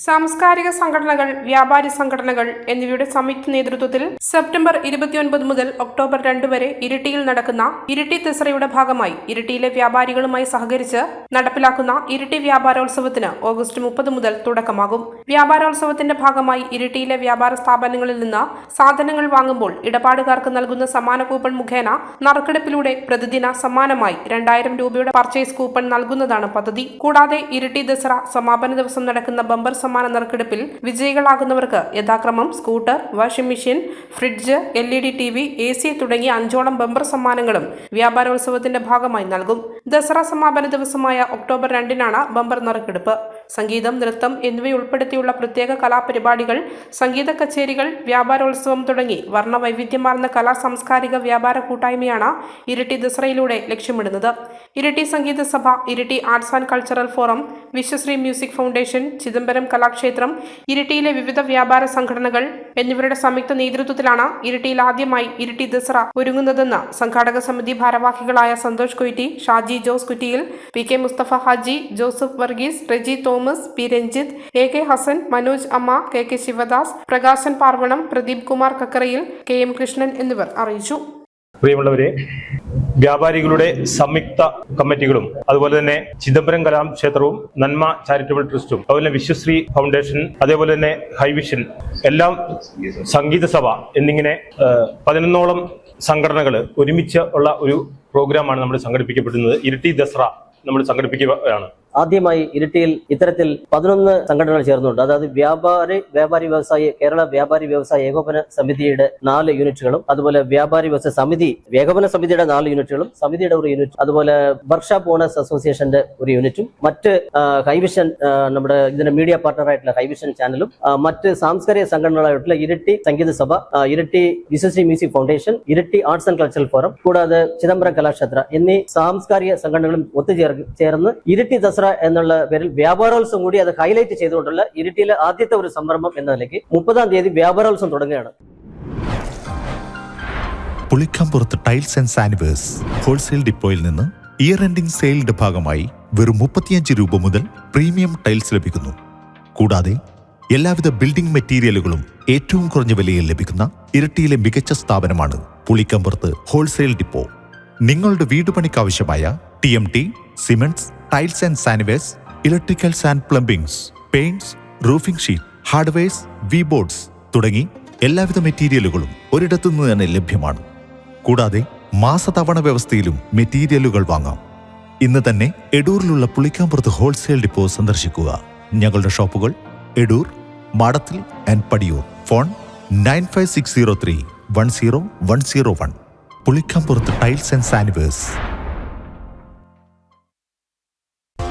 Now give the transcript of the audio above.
സാംസ്കാരിക സംഘടനകൾ വ്യാപാരി സംഘടനകൾ എന്നിവയുടെ സംയുക്ത നേതൃത്വത്തിൽ സെപ്റ്റംബർ ഇരുപത്തിയൊൻപത് മുതൽ ഒക്ടോബർ രണ്ട് വരെ ഇരിട്ടിയിൽ നടക്കുന്ന ഇരിട്ടി തെസറയുടെ ഭാഗമായി ഇരിട്ടിയിലെ വ്യാപാരികളുമായി സഹകരിച്ച് നടപ്പിലാക്കുന്ന ഇരിട്ടി വ്യാപാരോത്സവത്തിന് ഓഗസ്റ്റ് മുപ്പത് മുതൽ തുടക്കമാകും. വ്യാപാരോത്സവത്തിന്റെ ഭാഗമായി ഇരിട്ടിയിലെ വ്യാപാര സ്ഥാപനങ്ങളിൽ നിന്ന് സാധനങ്ങൾ വാങ്ങുമ്പോൾ ഇടപാടുകാർക്ക് നൽകുന്ന സമ്മാന കൂപ്പൺ മുഖേന നറുക്കെടുപ്പിലൂടെ പ്രതിദിന സമ്മാനമായി രണ്ടായിരം രൂപയുടെ പർച്ചേസ് കൂപ്പൺ നൽകുന്നതാണ് പദ്ധതി. കൂടാതെ ഇരിട്ടി ദസറ സമാപന ദിവസം നടക്കുന്ന ബമ്പർ സമ്മാന നറുക്കെടുപ്പിൽ വിജയികളാകുന്നവർക്ക് യഥാക്രമം scooter washing machine fridge L E D T V A C തുടങ്ങിയ അഞ്ചോളം ബമ്പർ സമ്മാനങ്ങളും വ്യാപാരോത്സവത്തിന്റെ ഭാഗമായി നൽകും. ദസറ സമാപന ദിവസമായ ഒക്ടോബർ രണ്ടിനാണ് ബമ്പർ നറുക്കെടുപ്പ്. സംഗീതം നൃത്തം എന്നിവയുൾപ്പെടുത്തിയുള്ള പ്രത്യേക കലാപരിപാടികൾ സംഗീത കച്ചേരികൾ വ്യാപാരോത്സവം തുടങ്ങി വർണവൈവിധ്യമാർന്ന കലാ സാംസ്കാരിക വ്യാപാര കൂട്ടായ്മയാണ് ഇരട്ടി ദസറയിലൂടെ ലക്ഷ്യമിടുന്നത്. ഇരട്ടി സംഗീത സഭ Iritty arts and cultural forum Vishwashree music foundation Chidambaram Kalakshetram ഇരിട്ടിയിലെ വിവിധ വ്യാപാര സംഘടനകൾ എന്നിവരുടെ സംയുക്ത നേതൃത്വത്തിലാണ് ഇരിട്ടിയിൽ ആദ്യമായി ഇരിട്ടി ദസറ ഒരുങ്ങുന്നതെന്ന് സംഘാടക സമിതി ഭാരവാഹികളായ Santhosh കൊയ്റ്റി Shaji Jose Kuttiyil P K Mustafa Haji Joseph Varghese Reji Thomas P Ranjith A K Hasan Manoj അമ്മ K K Sivadas Prakashan Parvanam Pradeep Kumar Kakkarayil K M Krishnan എന്നിവർ അറിയിച്ചു. പ്രിയമുള്ളവരെ വ്യാപാരികളുടെ സംയുക്ത കമ്മിറ്റികളും അതുപോലെ തന്നെ ചിദംബരം കലാക്ഷേത്രവും നന്മ ചാരിറ്റബിൾ ട്രസ്റ്റും അതുപോലെ തന്നെ വിശ്വശ്രീ ഫൗണ്ടേഷൻ അതേപോലെ തന്നെ ഹൈവിഷൻ എല്ലാം സംഗീത സഭ എന്നിങ്ങനെ പതിനൊന്നോളം സംഘടനകൾ ഒരുമിച്ച് ഉള്ള ഒരു പ്രോഗ്രാമാണ് നമ്മൾ സംഘടിപ്പിക്കപ്പെടുന്നത്. ഇരട്ടി ദസറ നമ്മൾ സംഘടിപ്പിക്കുകയാണ്. ആദ്യമായി ഇരിട്ടിയിൽ ഇത്തരത്തിൽ പതിനൊന്ന് സംഘടനകൾ ചേർന്നുണ്ട്. അതായത് വ്യാപാരി വ്യാപാരി വ്യവസായി കേരള വ്യാപാരി വ്യവസായ ഏകോപന സമിതിയുടെ നാല് യൂണിറ്റുകളും അതുപോലെ വ്യാപാരി വ്യവസായ സമിതി ഏകോപന സമിതിയുടെ നാല് യൂണിറ്റുകളും സമിതിയുടെ ഒരു യൂണിറ്റ് അതുപോലെ വർക്ക്ഷോപ്പ് ഓണേഴ്സ് അസോസിയേഷന്റെ ഒരു യൂണിറ്റും മറ്റ് ഹൈവിഷൻ നമ്മുടെ ഇതിന്റെ മീഡിയ പാർട്ണറായിട്ടുള്ള ഹൈവിഷൻ ചാനലും മറ്റ് സാംസ്കാരിക സംഘടനകളായിട്ടുള്ള ഇരട്ടി സംഗീത സഭ Iritty Vishwashree music foundation Iritty arts and cultural forum കൂടാതെ ചിദംബരം കലാക്ഷേത്ര എന്നീ സാംസ്കാരിക സംഘടനകളും ഒത്തുചേർ ചേർന്ന് ഇരിട്ടി ദസറ എന്നുള്ള പേരിൽ വ്യാപാരോത്സവം കൂടി അത് ഹൈലൈറ്റ് ചെയ്തുകൊണ്ടുള്ള ഇരിട്ടിയിലെ ആദ്യത്തെ ഒരു സംരംഭം എന്ന നിലയ്ക്ക് മുപ്പതാം തീയതി വ്യാപാരോത്സവം തുടങ്ങുകയാണ്. പുളിക്കമ്പുറത്ത് ടൈൽസ് ആൻഡ് സാനിവേഴ്സ് ഹോൾസെയിൽ ഡിപ്പോയിൽ നിന്ന് ഇയർ എൻഡിംഗ് സെയിലിന്റെ ഭാഗമായി വെറും മുപ്പത്തിയഞ്ച് രൂപ മുതൽ പ്രീമിയം ടൈൽസ് ലഭിക്കുന്നു. കൂടാതെ എല്ലാവിധ ബിൽഡിംഗ് മെറ്റീരിയലുകളും ഏറ്റവും കുറഞ്ഞ വിലയിൽ ലഭിക്കുന്ന ഇരട്ടിയിലെ മികച്ച സ്ഥാപനമാണ് പുളിക്കമ്പുറത്ത് ഹോൾസെയിൽ ഡിപ്പോ നിങ്ങളുടെ വീടുപണിക്കാവശ്യമായ T M T cements tiles and സാനിവേഴ്സ് electricals and plumbings paints roofing sheet hardwares V boards തുടങ്ങി എല്ലാവിധ മെറ്റീരിയലുകളും ഒരിടത്തു നിന്ന് തന്നെ ലഭ്യമാണ്. കൂടാതെ മാസതവണ വ്യവസ്ഥയിലും മെറ്റീരിയലുകൾ വാങ്ങാം. ഇന്ന് തന്നെ എഡൂറിലുള്ള പുളിക്കാമ്പുറത്ത് ഹോൾസെയിൽ ഡിപ്പോ സന്ദർശിക്കുക. ഞങ്ങളുടെ ഷോപ്പുകൾ Edoor Madathil and Padiyoor. Phone nine five six zero three one zero one zero one. Pulikkampurath tiles and സാനിവേഴ്സ്